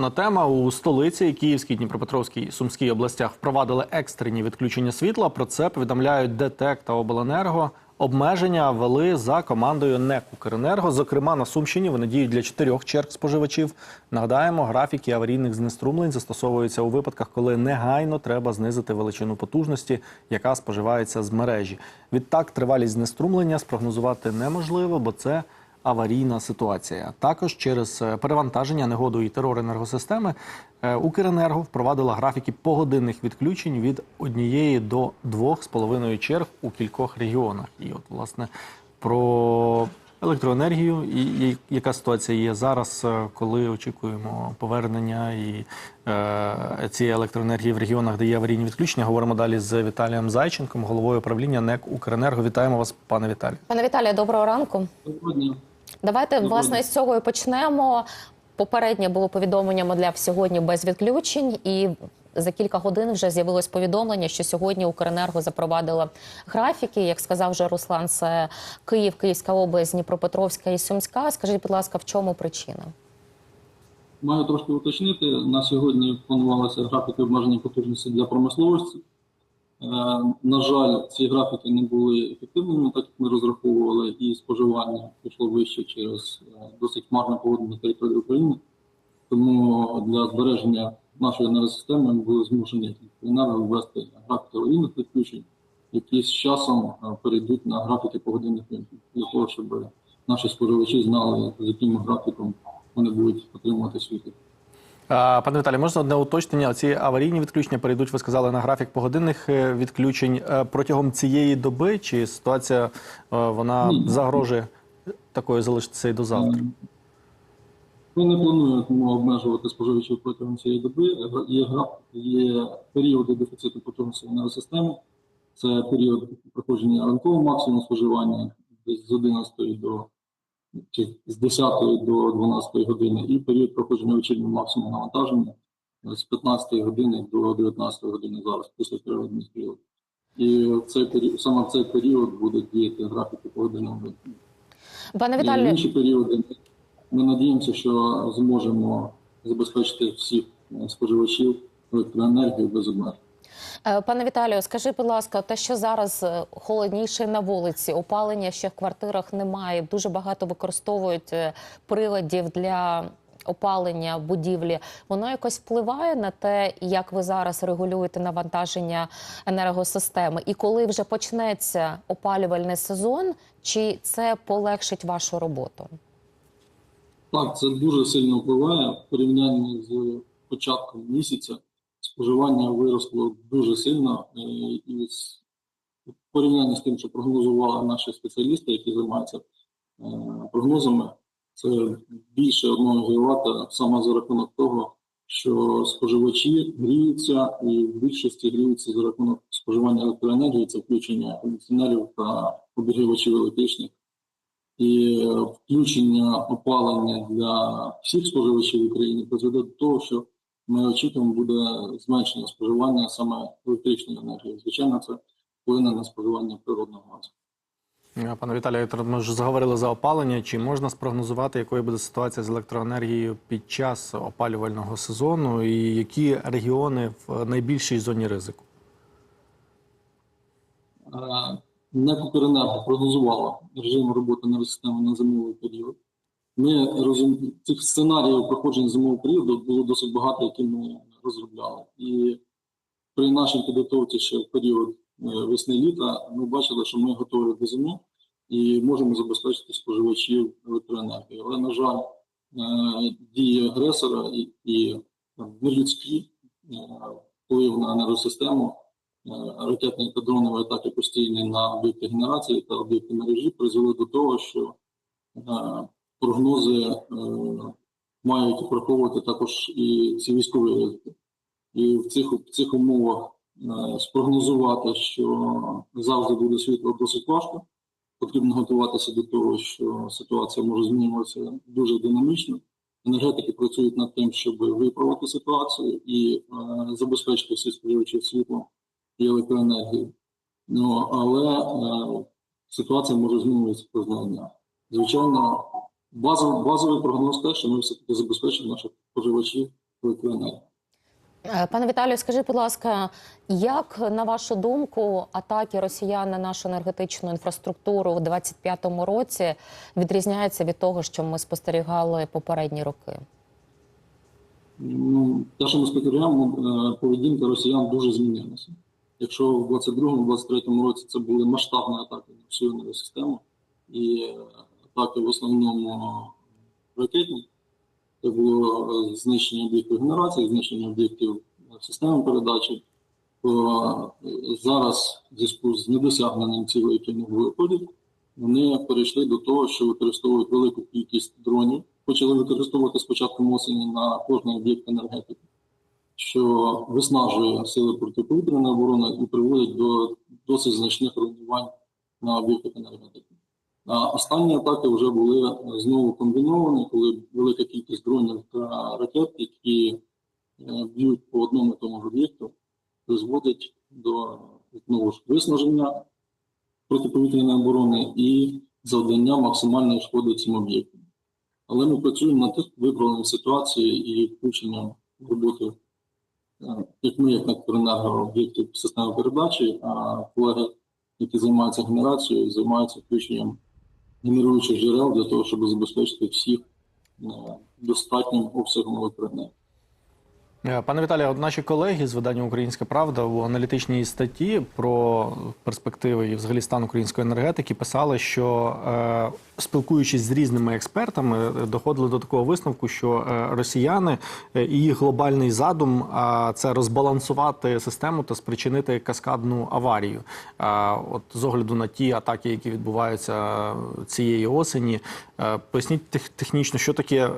Наступна тема у столиці Київській, Дніпропетровській Сумській областях впровадили екстрені відключення світла. Про це повідомляють ДТЕК та Обленерго. Обмеження ввели за командою НЕК «Укренерго». Зокрема, на Сумщині вони діють для чотирьох черг споживачів. Нагадаємо, графіки аварійних знеструмлень застосовуються у випадках, коли негайно треба знизити величину потужності, яка споживається з мережі. Відтак, тривалість знеструмлення спрогнозувати неможливо, бо це аварійна ситуація. Також через е, перевантаження, негоду і терор енергосистеми е, Укренерго впровадила графіки погодинних відключень від однієї до двох з половиною черг у кількох регіонах. І от власне про електроенергію і яка ситуація є зараз, е, коли очікуємо повернення і е, цієї електроенергії в регіонах, де є аварійні відключення. Говоримо далі з Віталієм Зайченком, головою управління НЕК Укренерго. Вітаємо вас, пане Віталію. Пане Віталію, доброго ранку. Доброго дня. Давайте Доброго власне з цього і почнемо. Попереднє було повідомлення модляв сьогодні без відключень, і за кілька годин вже з'явилось повідомлення, що сьогодні Укренерго запровадило графіки. Як сказав вже Руслан, це Київ, Київська область, Дніпропетровська і Сумська. Скажіть, будь ласка, в чому причина? Маю трошки уточнити. На сьогодні планувалися графіки обмеження потужності для промисловості. Е, На жаль, ці графіки не були ефективними, так як ми розраховували, і споживання пішло вище через е, досить марне погоду на території України. Тому для збереження нашої енергосистеми ми були змушені енерго ввести графіки аварійних відключень, які з часом е, перейдуть на графіки погодинних вимкнень, для того, щоб наші споживачі знали, з яким графіком вони будуть отримувати світло. Пане Віталій, можна одне уточнення? Ці аварійні відключення перейдуть, ви сказали, на графік погодинних е, відключень е, протягом цієї доби, чи ситуація е, вона загрожує такою залишитися і до завтра? Ми не плануємо обмежувати споживачів протягом цієї доби. Є, є періоди дефіциту потужності енергосистеми. Це період проходження ранкового максимуму споживання десь з 11 до з 10 до 12 години, і період проходження вечірнього максимуму навантаження з 15 години до 19 години зараз, після періодних період. І цей період, саме в цей період буде діяти графіки погодинного. Пане І в інші періоди ми- надіємося, що зможемо забезпечити всіх е, споживачів електроенергію без обмежень. Е, Пане Віталію, скажи, будь ласка, те, що зараз е, холодніше на вулиці, опалення ще в квартирах немає. Дуже багато використовують е, приладів для опалення будівлі. Воно якось впливає на те, як ви зараз регулюєте навантаження енергосистеми, і коли вже почнеться опалювальний сезон, чи це полегшить вашу роботу? Так, це дуже сильно впливає в порівнянні з початком місяця. Споживання виросло дуже сильно, і в порівнянні з тим, що прогнозували наші спеціалісти, які займаються е, прогнозами, це більше 1 ГВт саме за рахунок того, що споживачі гріються і в більшості гріються за рахунок споживання електроенергії, це включення кондиціонерів та обігрівачів електричних. І е, включення опалення для всіх споживачів в Україні призведе до того, що ми очікуємо буде зменшення споживання саме електричної енергії. Звичайно, це вплине на споживання природного газу. Е, Пане Віталію, ми вже заговорили за опалення. Чи можна спрогнозувати, якою буде ситуація з електроенергією під час опалювального сезону, і які регіони в найбільшій зоні ризику? Е, прогнозувала режим роботи енергосистеми на зимовий період. Ми розум... цих сценаріїв проходження зимового періоду було досить багато, які ми розробляли. І при нашій підготовці ще в період е, весни-літа ми бачили, що ми готові до зими і можемо забезпечити споживачів електроенергією. Але, на жаль, е, дії агресора і, нелюдські е, вплив на енергосистему ракетні та дронові атаки постійні на об'єкти генерації та об'єкти мережі призвели до того, що прогнози е, мають враховувати також і ці військові ризики. І в цих, в цих умовах е, спрогнозувати, що завжди буде світло досить важко. Потрібно готуватися до того, що ситуація може змінюватися дуже динамічно. Енергетики працюють над тим, щоб виправити ситуацію і е, забезпечити всіх споживачів світлом і електроенергією. Ну, але е, ситуація може змінюватися кожного дня. Звичайно, базовий, базовий прогноз те, що ми все-таки забезпечимо наших споживачів електроенергії. Е, Пане Віталію, скажіть, будь ласка, як на вашу думку атаки росіян на нашу енергетичну інфраструктуру у 25-му році відрізняються від того, що ми спостерігали попередні роки? Ну, те, що ми спостерігаємо, е, поведінка росіян дуже змінилася. Якщо в 22-23 році це були масштабні атаки на всю енергосистему і е, атаки в основному ракетні, це було е, знищення об'єктів генерації, знищення об'єктів системи передачі, то е, зараз в зв'язку з недосягненням цілей, які не виходять, вони перейшли до того, що використовують велику кількість дронів. Почали використовувати з початком осені на кожний об'єкт енергетики, що виснажує сили протиповітряної оборони і приводить до досить значних руйнувань на об'єктах енергетики. Останні атаки вже були е, знову комбіновані, коли велика кількість дронів та ракет, які е, б'ють по одному тому ж об'єкту, призводить до знову ж виснаження протиповітряної оборони і завдання максимальної шкоди цим об'єктам. Але ми працюємо над виправленням ситуації і включенням в роботу, е, як ми, як Накоренерго, об'єктів системи передачі, а колеги, які займаються генерацією, займаються включенням генеруючих джерел для того, щоб забезпечити всіх е, достатнім обсягом електроенергії. Е, Пане Віталію, наші колеги з видання Українська Правда в аналітичній статті про перспективи і взагалі стан української енергетики писали, що е, спілкуючись з різними експертами, доходили до такого висновку, що е, росіяни і їх глобальний задум це розбалансувати систему та спричинити каскадну аварію. От з огляду на ті атаки, які відбуваються цієї осені, поясніть технічно, що таке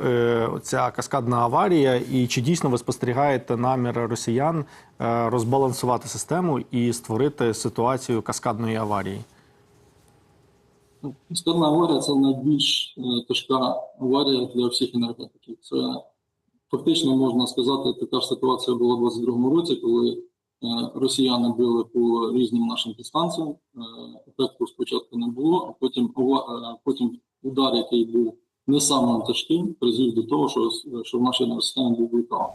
ця каскадна аварія, і чи дійсно ви спостерігаєте намір росіян е, розбалансувати систему і створити ситуацію каскадної аварії? Ну, Складна аварія це найбільш е, тяжка аварія для всіх енергетиків. Це фактично можна сказати, така ж ситуація була у 22-му році, коли е, росіяни били по різним нашим підстанціям. Ефекту спочатку не було, а потім, потім удар, який був не самим тяжким, призвів до того, що, що в нашій енергосистемі був блокаут.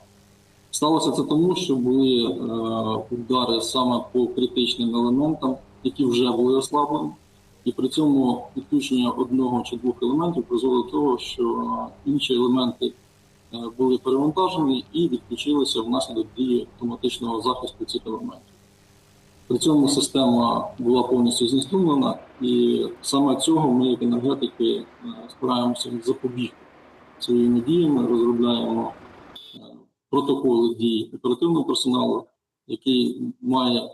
Сталося це тому, що були е, удари саме по критичним елементам, які вже були ослаблені. І при цьому відключення одного чи двох елементів призвело до того, що інші елементи е, були перевантажені і відключилися внаслідок дії автоматичного захисту цих елементів. При цьому система була повністю знеструмлена, і саме цього ми, як енергетики, е, стараємося запобігти своїми діями, розробляємо протоколи дій оперативного персоналу, який має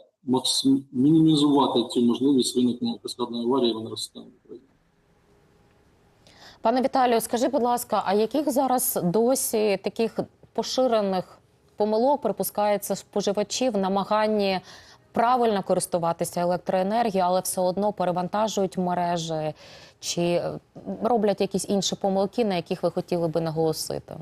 мінімізувати цю можливість виникнення каскадної аварії в енергосистемі України. Пане Віталію, скажи, будь ласка, а яких зараз досі таких поширених помилок припускається споживачі в намаганні правильно користуватися електроенергією, але все одно перевантажують мережі чи е, роблять якісь інші помилки, на яких ви хотіли би наголосити?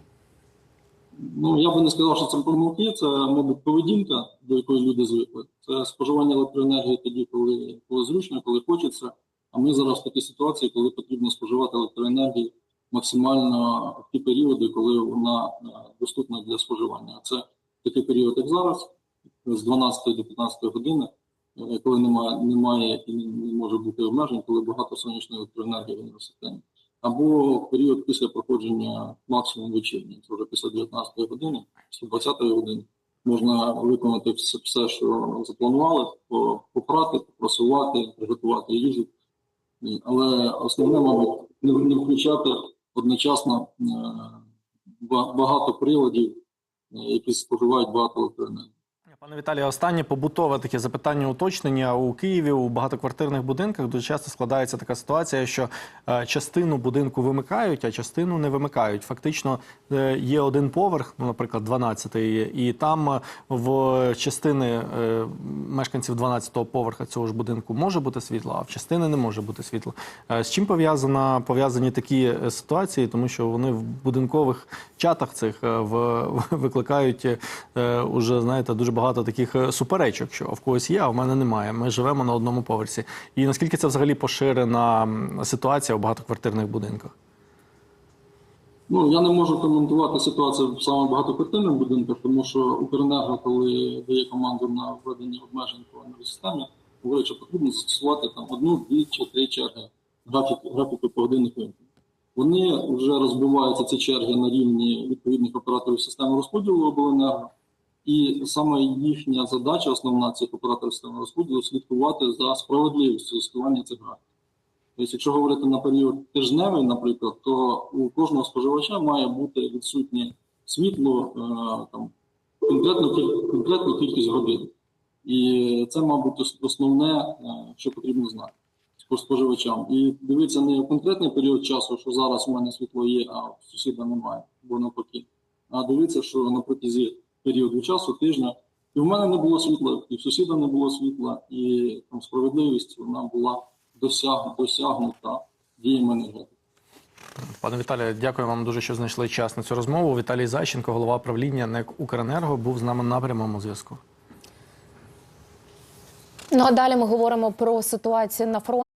Ну, я би не сказав, що це помилки, це, мабуть, поведінка, до якої люди звикли. Це споживання електроенергії тоді, коли, коли зручно, коли хочеться. А ми зараз в такій ситуації, коли потрібно споживати електроенергію максимально в ті періоди, коли вона е, доступна для споживання. А це такий період, як зараз, з 12 до 15 години, е, коли немає, немає і не може бути обмежень, коли багато сонячної електроенергії в енергосистемі. Або в період після проходження максимум вечірній, це вже після 19 години, після 20 години, можна виконати все, все що запланували, попрати, попросувати, приготувати їжу. Але основне, мабуть, не, не включати одночасно е, багато приладів, е, які споживають багато електроенергії. Пане Віталію, останнє побутове таке запитання уточнення у Києві у багатоквартирних будинках дуже часто складається така ситуація, що е, частину будинку вимикають, а частину не вимикають. Фактично е, є один поверх, ну, наприклад, 12-й, і там е, в частини мешканців 12-го поверха цього ж будинку може бути світло, а в частини не може бути світло. З чим пов'язана пов'язані такі ситуації, тому що вони в будинкових чатах цих в, викликають уже знаєте дуже багато таких е, суперечок, що в когось є, а в мене немає. Ми живемо на одному поверсі. І наскільки це взагалі поширена ситуація у багатоквартирних будинках? Ну, я не можу коментувати ситуацію в саме багатоквартирних будинках, тому що Укренерго, коли дає команду на введення обмежень по енергосистемі, говорить, що потрібно застосувати там одну, дві чи три черги графіки, графіки погодинних вимкнень. Вони вже розбиваються ці черги на рівні відповідних операторів системи розподілу обленерго. І саме їхня задача, основна цих операторів системи розподілу, слідкувати за справедливістю застосування цих графіків. Тобто, якщо говорити на період тижневий, наприклад, то у кожного споживача має бути відсутнє світло е, там конкретну, конкретну кількість годин. І це, мабуть, основне, е, що потрібно знати споживачам. І дивитися не конкретний період часу, що зараз у мене світло є, а сусіда немає, або навпаки. А дивитися, що на періоду часу, тижня, і в мене не було світла, і в сусіда не було світла, і там справедливість вона була досяг, досягнута діями енергетики. Пане Віталію, дякую вам дуже, що знайшли час на цю розмову. Віталій Зайченко, голова правління НЕК Укренерго, був з нами на прямому зв'язку. Ну а далі ми говоримо про ситуацію на фронті.